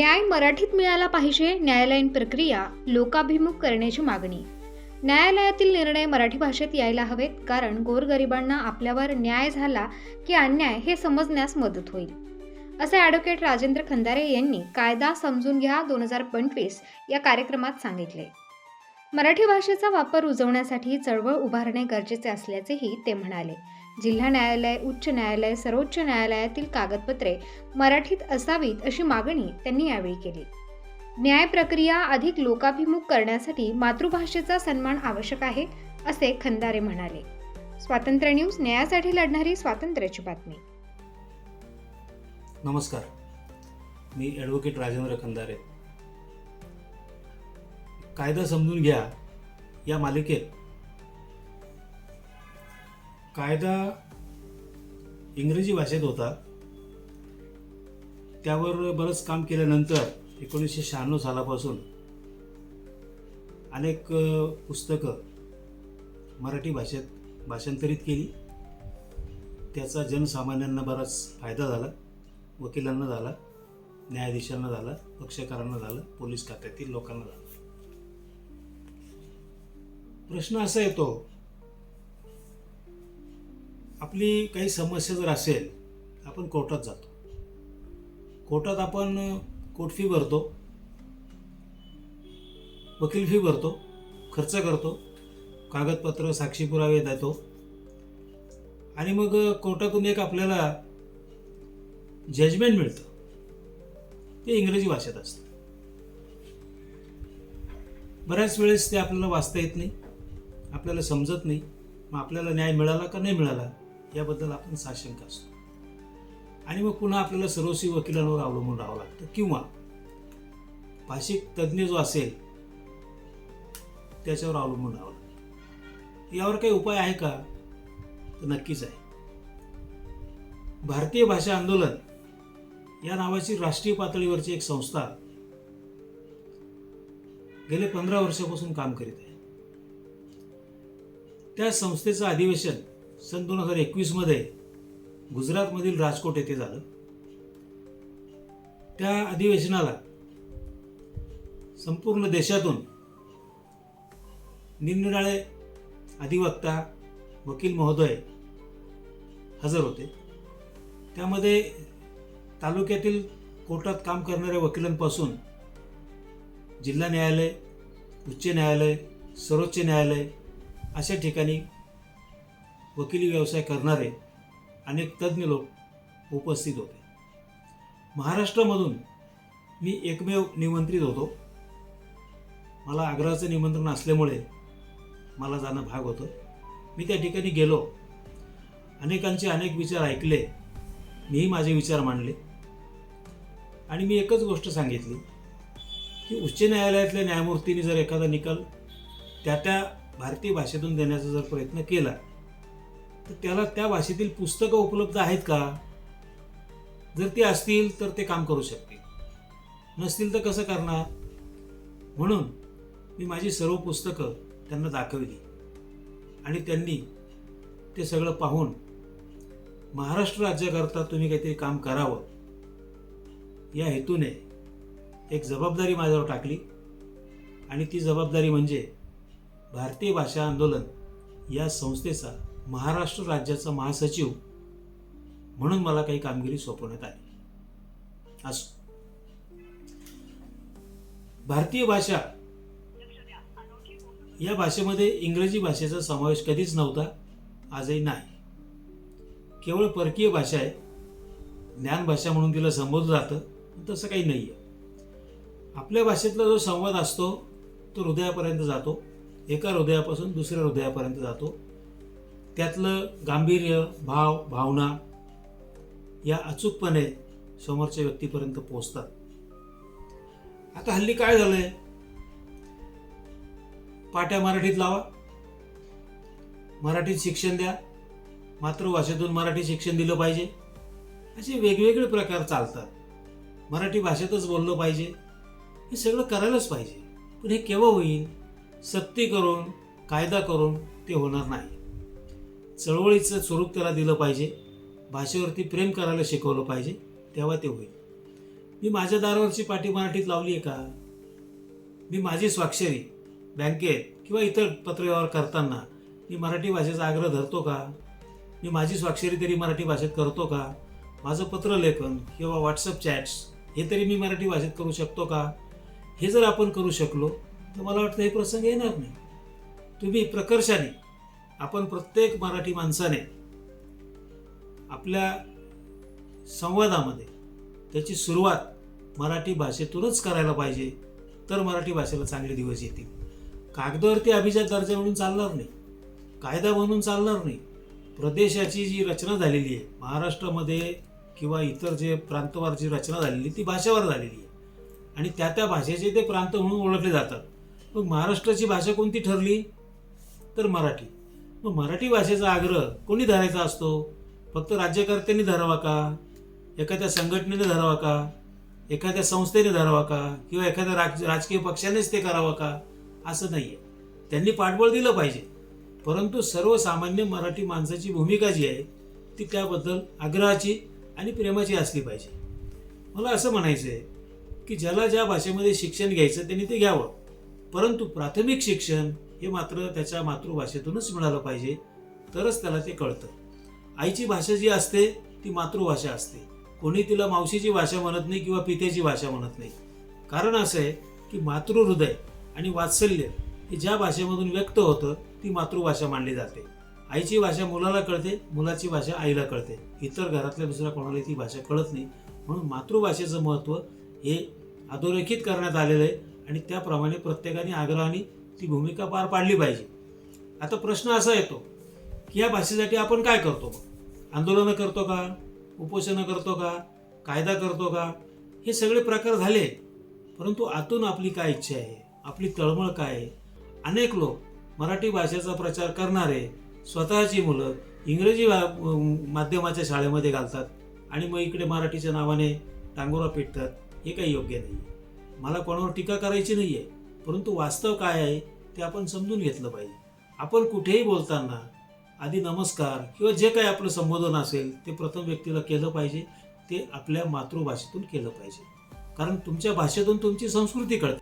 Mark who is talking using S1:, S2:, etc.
S1: न्याय मराठीत मिळाला पाहिजे न्यायालयीन प्रक्रिया लोकाभिमुख करण्याची मागणी. न्यायालयातील निर्णय मराठी भाषेत यायला हवेत कारण गोरगरिबांना आपल्यावर न्याय झाला की अन्याय हे समजण्यास मदत होईल. असे ॲडव्होकेट राजेंद्र खंदारे यांनी कायदा समजून घ्या दोन हजार पंचवीस या कार्यक्रमात सांगितले. मराठी भाषेचा वापर रुजवण्यासाठी चळवळ उभारणे गरजेचे असल्याचेही ते म्हणाले. जिल्हा न्यायालय उच्च न्यायालय सर्वोच्च न्यायालयातील कागदपत्रे मराठीत असावीत अशी मागणी त्यांनी यावेळी केली. न्याय प्रक्रिया अधिक लोकाभिमुख करण्यासाठी मातृभाषेचा सन्मान आवश्यक आहे असे खंदारे म्हणाले. स्वातंत्र्य न्यूज न्यायासाठी लढणारी स्वातंत्र्याची बातमी.
S2: नमस्कार. मी ॲडव्होकेट राजेंद्र खंदारे. कायदा समजून घ्या या मालिकेत कायदा इंग्रजी भाषेत होता. त्यावर बरंच काम केल्यानंतर एकोणीसशे शहाण्णव सालापासून अनेक पुस्तकं मराठी भाषेत भाषांतरित केली. त्याचा जनसामान्यांना बराच फायदा झाला वकिलांना झाला न्यायाधीशांना झाला पक्षकारांना झालं पोलीस खात्यातील लोकांना झालं. प्रश्न असा येतो आपली काही समस्या जर असेल आपण कोर्टात जातो. कोर्टात आपण कोर्ट फी भरतो वकील फी भरतो खर्च करतो कागदपत्र साक्षी पुरावे देतो. आणि मग कोर्टातून एक आपल्याला जजमेंट मिळतं. ते इंग्रजी भाषेत असतं. बऱ्याच वेळेस ते आपल्याला वाचता येत नाही आपल्याला समजत नाही. मग आपल्याला न्याय मिळाला का नाही मिळाला? याबद्दल आपण साशंक असतो. आणि मग पुन्हा आपल्याला सर्वस्वी वकिलांवर अवलंबून राहावं लागतं. किंवा भाषिक तज्ज्ञ जो असेल त्याच्यावर अवलंबून राहावं लागतं. यावर काही उपाय आहे का? तर नक्कीच आहे. भारतीय भाषा आंदोलन या नावाची राष्ट्रीय पातळीवरची एक संस्था गेले पंधरा वर्षापासून काम करीत आहे. त्या संस्थेचं अधिवेशन सन दोन हजार एकवीसमध्ये गुजरातमधील राजकोट येथे झालं. त्या अधिवेशनाला संपूर्ण देशातून निरनिराळे अधिवक्ता वकील महोदय हजर होते. त्यामध्ये तालुक्यातील कोर्टात काम करणाऱ्या वकिलांपासून जिल्हा न्यायालय उच्च न्यायालय सर्वोच्च न्यायालय अशा ठिकाणी वकिली व्यवसाय करणारे अनेक तज्ज्ञ लोक उपस्थित होते. महाराष्ट्रामधून मी एकमेव निमंत्रित होतो. मला आग्रहाचं निमंत्रण असल्यामुळे मला जाणं भाग होतं. मी त्या ठिकाणी गेलो. अनेकांचे अनेक विचार ऐकले. मीही माझे विचार मांडले. आणि मी एकच गोष्ट सांगितली की उच्च न्यायालयातल्या न्यायमूर्तींनी जर एखादा निकाल त्या त्या भारतीय भाषेतून देण्याचा जर प्रयत्न केला तर त्याला त्या भाषेतील पुस्तकं उपलब्ध आहेत का? जर ते असतील तर ते काम करू शकतील. नसतील तर कसं करणार? म्हणून मी माझी सर्व पुस्तकं त्यांना दाखवली. आणि त्यांनी ते सगळं पाहून महाराष्ट्र राज्याकरता तुम्ही काहीतरी काम करावं. या हेतूने एक जबाबदारी माझ्यावर टाकली. आणि ती जबाबदारी म्हणजे भारतीय भाषा आंदोलन या संस्थेचा महाराष्ट्र राज्याचा महासचिव म्हणून मला काही कामगिरी सोपवण्यात आली. असो. भारतीय भाषा या भाषेमध्ये इंग्रजी भाषेचा समावेश कधीच नव्हता आजही नाही. केवळ परकीय भाषा आहे. ज्ञान भाषा म्हणून तिला संबोधलं जातं तसं काही नाही आहे आपल्या भाषेतला जो संवाद असतो तो हृदयापर्यंत जातो. एका हृदयापासून दुसऱ्या हृदयापर्यंत जातो. त्यातलं गांभीर्य भाव भावना या अचूकपणे समोरच्या व्यक्तीपर्यंत पोहोचतात. आता हल्ली काय झालंय? पाट्या मराठीत लावा. मराठीत शिक्षण द्या. मातृभाषेतून मराठी शिक्षण दिलं पाहिजे. असे वेगवेगळे प्रकार चालतात. मराठी भाषेतच बोललं पाहिजे. हे सगळं करायलाच पाहिजे. पण हे केव्हा होईल? सक्ती करून कायदा करून ते होणार नाही. चळवळीचं स्वरूप त्याला दिलं पाहिजे. भाषेवरती प्रेम करायला शिकवलं पाहिजे. तेव्हा ते होईल. मी माझ्या दारावरची पाठी मराठीत लावली आहे का? मी माझी स्वाक्षरी बँकेत किंवा इतर पत्रव्यवहार करताना मी मराठी भाषेचा आग्रह धरतो का? मी माझी स्वाक्षरी तरी मराठी भाषेत करतो का? माझं पत्रलेखन किंवा व्हॉट्सअप चॅट्स हे तरी मी मराठी भाषेत करू शकतो का? हे जर आपण करू शकलो तर मला वाटतं हे प्रसंग येणार नाही. तुम्ही प्रकर्षाने आपण प्रत्येक मराठी माणसाने आपल्या संवादामध्ये त्याची सुरुवात मराठी भाषेतूनच करायला पाहिजे तर मराठी भाषेला चांगले दिवस येतील. कागदावरती अभिजात दर्जा म्हणून चालणार नाही कायदा म्हणून चालणार नाही. प्रदेशाची जी रचना झालेली आहे महाराष्ट्रामध्ये किंवा इतर जे प्रांतवार जी रचना झालेली ती भाषेवर झालेली आहे. आणि त्या त्या भाषेचे ते प्रांत म्हणून ओळखले जातात. मग महाराष्ट्राची भाषा कोणती ठरली? तर मराठी. मग मराठी भाषेचा आग्रह कोणी धरायचा असतो? फक्त राज्यकर्त्यांनी धरावा का? एखाद्या संघटनेने धरावा का? एखाद्या संस्थेने धरावा का? किंवा एखाद्या राज राजकीय पक्षानेच ते करावं का? असं नाही आहे त्यांनी पाठबळ दिलं पाहिजे. परंतु सर्वसामान्य मराठी माणसाची भूमिका जी आहे ती त्याबद्दल आग्रहाची आणि प्रेमाची असली पाहिजे. मला असं म्हणायचं आहे की ज्याला ज्या भाषेमध्ये शिक्षण घ्यायचं त्यांनी ते घ्यावं. परंतु प्राथमिक शिक्षण हे मात्र त्याच्या मातृभाषेतूनच मिळालं पाहिजे तरच त्याला ते कळतं. आईची भाषा जी असते ती मातृभाषा असते. कोणी तिला मावशीची भाषा म्हणत नाही किंवा पित्याची भाषा म्हणत नाही. कारण असं आहे की मातृहृदय आणि वात्सल्य हे ज्या भाषेमधून व्यक्त होतं ती मातृभाषा मानली जाते. आईची भाषा मुलाला कळते मुलाची भाषा आईला कळते. इतर घरातल्या दुसऱ्या कोणाला ती भाषा कळत नाही. म्हणून मातृभाषेचं महत्त्व हे अधोरेखित करण्यात आलेलं आहे आणि त्याप्रमाणे प्रत्येकाने आग्रहाने ती भूमिका पार पाडली पाहिजे. आता प्रश्न असा येतो की या भाषेसाठी आपण काय करतो आंदोलनं करतो का? उपोषणं करतो का? कायदा करतो का? हे सगळे प्रकार झाले परंतु आतून आपली काय इच्छा आहे? आपली तळमळ काय आहे? अनेक लोक मराठी भाषेचा प्रचार करणारे स्वतःची मुलं इंग्रजी भा- माध्यमाच्या शाळेमध्ये घालतात आणि मग इकडे मराठीच्या नावाने टांगोरा पेटतात हे काही योग्य नाही मला कोणावर टीका करायची नाही आहे परंतु वास्तव काय आहे ते आपण समजून घेतलं पाहिजे. आपण कुठेही बोलताना आधी नमस्कार किंवा जे काही आपलं संबोधन असेल ते प्रथम व्यक्तीला केलं पाहिजे ते आपल्या मातृभाषेतून केलं पाहिजे. कारण तुमच्या भाषेतून तुमची संस्कृती कळते.